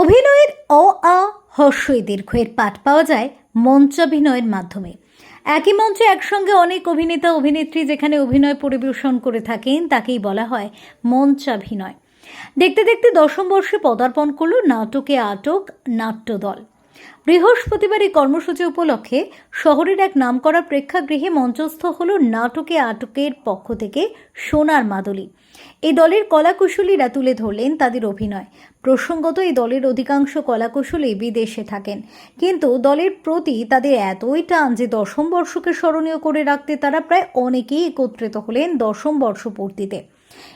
অভিনয়ের অ আ হর্ষই দীর্ঘ এর পাঠ পাওয়া যায় মঞ্চাভিনয়ের মাধ্যমে। একই মঞ্চে একসঙ্গে অনেক অভিনেতা, অভিনেত্রী যেখানে অভিনয় পরিবেশন করে থাকেন, তাকেই বলা হয় মঞ্চাভিনয়। দেখতে দেখতে দশম বর্ষে পদার্পণ করল নাটকে আটক নাট্যদল। বৃহস্পতিবার এই কর্মসূচি উপলক্ষে শহরের এক নামকরা প্রেক্ষাগৃহে মঞ্চস্থ হল নাটকে আটকের পক্ষ থেকে সোনার মাদলি। এই দলের কলাকুশলীরা তুলে ধরলেন তাদের অভিনয়। প্রসঙ্গত এই দলের অধিকাংশ কলাকুশলী বিদেশে থাকেন। কিন্তু দলের প্রতি তাদের এতই টান যে দশম বর্ষকে স্মরণীয় করে রাখতে তারা প্রায় অনেকেই একত্রিত হলেন দশম বর্ষ পূর্তিতে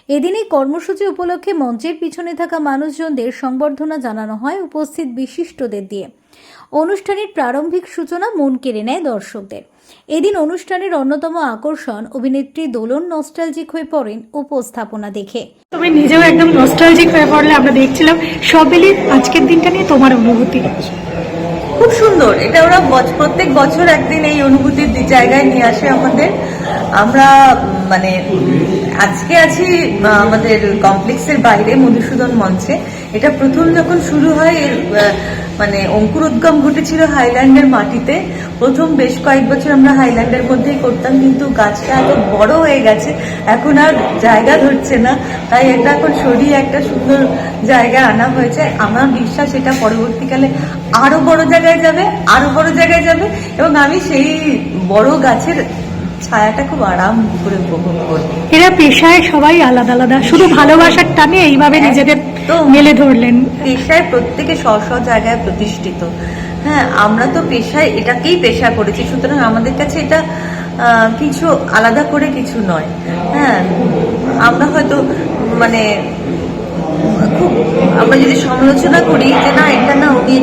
এদিন এই কর্মসূচি উপলক্ষে মঞ্চের পিছনে থাকা মানুষজনদের সংবর্ধনা জানানো হয় উপস্থিত বিশিষ্টদের দিয়ে। অনুষ্ঠানের প্রারম্ভিক সূচনা মন কেড়ে নেয় দর্শকদের। এদিন অনুষ্ঠানের অন্যতম আকর্ষণ অভিনেত্রী দোলন নস্টালজিক হয়ে পড়েন উপস্থাপনা দেখে। তুমি নিজেও একদম নস্টালজিক হয়ে পড়লে আমরা দেখছিলাম সব মিলিয়ে আজকের দিনটা নিয়ে তোমার অনুভূতি। খুব সুন্দর। এটা ওরা প্রত্যেক বছর একদিন এই অনুভূতির জায়গায় নিয়ে আসে আমাদের। আমরা মানে আজকে আছি আমাদের কমপ্লেক্সের বাইরে মধুসূদন মঞ্চে। এটা প্রথম যখন শুরু হয় এর আহ, মানে অঙ্কুর উদ্গম ঘটেছিল হাইল্যান্ডের মাটিতে। প্রথম বেশ কয়েক বছর আমরা হাইল্যান্ডের মধ্যেই করতাম, কিন্তু গাছটা এত বড় হয়ে গেছে, এখন আর জায়গা ধরছে না। তাই এটা এখন সরিয়ে একটা সুন্দর জায়গায় আনা হয়েছে। আমার বিশ্বাস এটা পরবর্তীকালে আরও বড় জায়গায় যাবে, আরও বড় জায়গায় যাবে, এবং আমি সেই বড় গাছের ছায়াটা খুব আরাম করে উপভোগ করব। এরা পেশায় সবাই আলাদা আলাদা, শুধু ভালোবাসার টানে এইভাবে নিজেদের। মেলে ধরলেন। পেশায় প্রত্যেকে স্ব স্ব জায়গায় প্রতিষ্ঠিত। হ্যাঁ আমরা তো পেশায় এটাকেই পেশা করেছি সুতরাং আমাদের কাছে এটা কিছু আলাদা করে কিছু নয়। হ্যাঁ আমরা হয়তো মানে খুব আমরা যদি সমালোচনা করি যে না এটা না উনি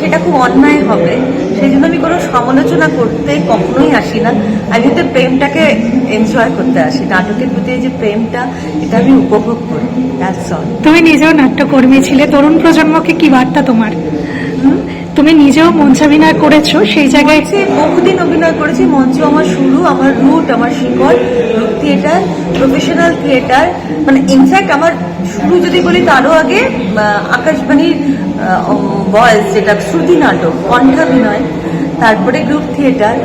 সেটা খুব অন্যায় হবে। সেই জন্য আমি কোনো সমালোচনা করতে কখনোই আসি না। আমি কিন্তু প্রেমটাকে এনজয় করতে আসি। নাটকের প্রতি যে প্রেমটা, এটা আমি উপভোগ করি তুমি নিজেও নাট্যকর্মী ছিলে। তরুণ প্রজন্মকে কি বার্তা তোমার? তুমি নিজেও মঞ্চাভিনয় করেছ সেই জায়গায় যে বহুদিন অভিনয় করেছি। মঞ্চ আমার শুরু আমার রুট আমার শিকড় থিয়েটার প্রফেশনাল থিয়েটার মানে ইনফ্যাক্ট আমার শুরু যদি বলি তারও আগে আকাশবাণীর ভয়েস যেটা শ্রুতি নাটক কণ্ঠাভিনয় তারপরে গ্রুপ থিয়েটার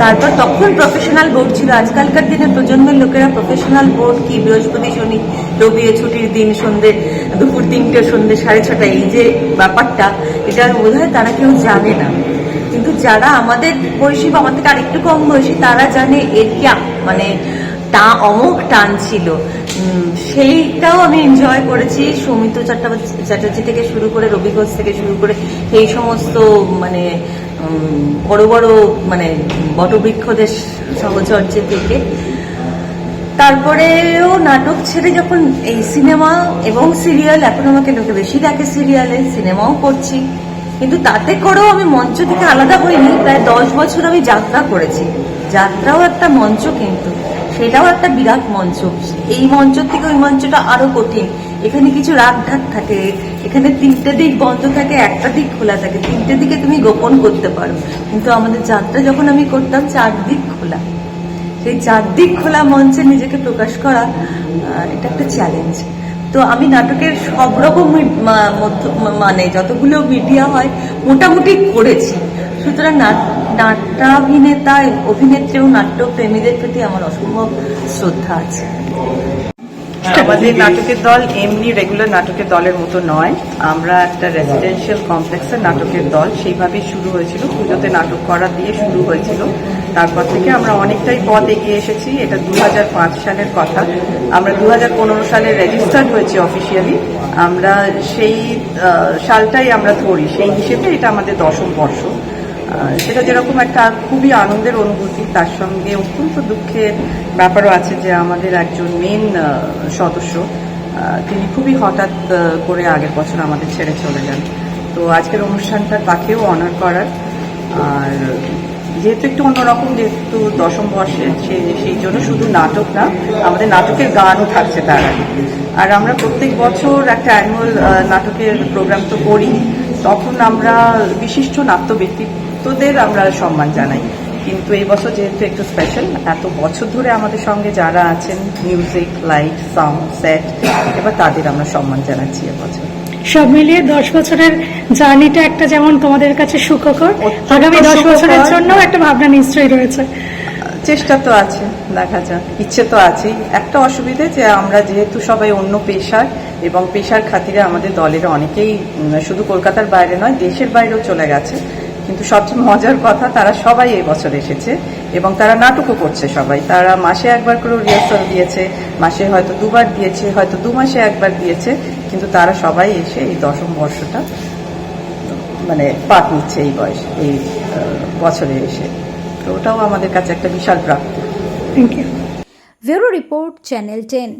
তারপর তখন প্রফেশনাল বোর্ড ছিল। আজকালকার দিনে প্রজন্মের লোকেরা প্রফেশনাল বোর্ড কি? বৃহস্পতি, শনি, রবি ছুটির দিন, সন্ধে, দুপুর তিনটে, সন্ধে সাড়ে ছটা, এই যে ব্যাপারটা, এটা বোধ হয় তারা কেউ জানে না। কিন্তু যারা আমাদের বয়সী বা আমাদের আরেকটু কম বয়সী, তারা জানে এর কি মানে তা অমুক, টান ছিল। সেইটাও আমি এনজয় করেছি। সৌমিত্র চট্টোপাধ্যায় চ্যাটার্জি থেকে শুরু করে, রবি ঘোষ থেকে শুরু করে, এই সমস্ত মানে বড় বড় মানে বটবৃক্ষদের সহচর্যে থেকে তারপরেও নাটক ছেড়ে যখন এই সিনেমা এবং সিরিয়াল, এখন আমাকে লোকে বেশি দেখে সিরিয়ালে, সিনেমাও করছি। কিন্তু তাতে করেও আমি মঞ্চ থেকে আলাদা হইনি, প্রায় দশ বছর আমি যাত্রা করেছি। যাত্রাও একটা মঞ্চ কিন্তু, সেটাও একটা বিরাট মঞ্চ। এই মঞ্চ থেকে ওই মঞ্চটা আরও কঠিন। এখানে কিছু রাগ ঢাক থাকে এখানে তিনটে দিক বন্ধ থাকে, একটা দিক খোলা থাকে। তিনটে দিকে তুমি গোপন করতে পারো। কিন্তু আমাদের যাত্রা যখন আমি করতাম, চার দিক খোলা। সেই চারদিক খোলা মঞ্চে নিজেকে প্রকাশ করা এটা একটা চ্যালেঞ্জ তো আমি নাটকের সব রকম মানে যতগুলো মিডিয়া হয়, মোটামুটি করেছি। সুতরাং নাট- নাট্যাভিনেতা, অভিনেত্রী ও নাট্যপ্রেমীদের প্রতি আমার অসম্ভব শ্রদ্ধা আছে। আমাদের নাটকের দল এমনি রেগুলার নাটকের দলের মতো নয়। আমরা একটা রেসিডেন্সিয়াল কমপ্লেক্সের নাটকের দল। সেইভাবেই শুরু হয়েছিল। পুজোতে নাটক করা দিয়ে শুরু হয়েছিল। তারপর থেকে আমরা অনেকটাই পথ এগিয়ে এসেছি। এটা দু হাজার পাঁচ সালের কথা। আমরা দু হাজার পনেরো সালে রেজিস্টার্ড হয়েছি অফিসিয়ালি আমরা সেই সালটাই আমরা ধরি। সেই হিসেবে এটা আমাদের দশম বর্ষ। সেটা যেরকম একটা খুবই আনন্দের অনুভূতি, তার সঙ্গে অত্যন্ত দুঃখের ব্যাপারও আছে যে আমাদের একজন মেন সদস্য তিনি খুবই হঠাৎ করে আগের বছর আমাদের ছেড়ে চলে যান। তো আজকের অনুষ্ঠানটা তাকেও অনার করার। আর যেহেতু একটু অন্যরকম, যেহেতু দশম বর্ষে সেই জন্য শুধু নাটক না, আমাদের নাটকের গানও থাকছে তার আর আমরা প্রত্যেক বছর একটা অ্যানুয়াল নাটকের প্রোগ্রাম তো করি। তখন আমরা বিশিষ্ট নাট্য ব্যক্তিত্বদের আমরা সম্মান জানাই। কিন্তু এই বছর যেহেতু একটু স্পেশাল এত বছর ধরে আমাদের সঙ্গে যারা আছেন মিউজিক লাইট সাউন্ড সেট এবার তাদের আমরা সম্মান জানাচ্ছি এবছর সব মিলিয়ে দশ বছরের জার্নিটা একটা যেমন তোমাদের কাছে সুখকর আগামী দশ বছরের জন্য একটা ভাবনা নিশ্চয়ই রয়েছে। চেষ্টা তো আছে, দেখা যাক। ইচ্ছে তো আছেই। একটা অসুবিধে যে আমরা যেহেতু সবাই অন্য পেশার এবং পেশার খাতিরে আমাদের দলের অনেকেই শুধু কলকাতার বাইরে নয়, দেশের বাইরেও চলে গেছে। কিন্তু সবচেয়ে মজার কথা, তারা সবাই এই বছর এসেছে এবং তারা নাটকও করছে সবাই। তারা মাসে একবার করে রিহার্সাল দিয়েছে, মাসে হয়তো দুবার দিয়েছে, হয়তো দু মাসে একবার দিয়েছে, কিন্তু তারা সবাই এসে এই দশম বর্ষটা মানে পাঠ নিচ্ছে এই বয়স, এই বছরে এসে। ওটাও আমাদের কাছে একটা বিশাল প্রাপ্তি। Thank you report channel ten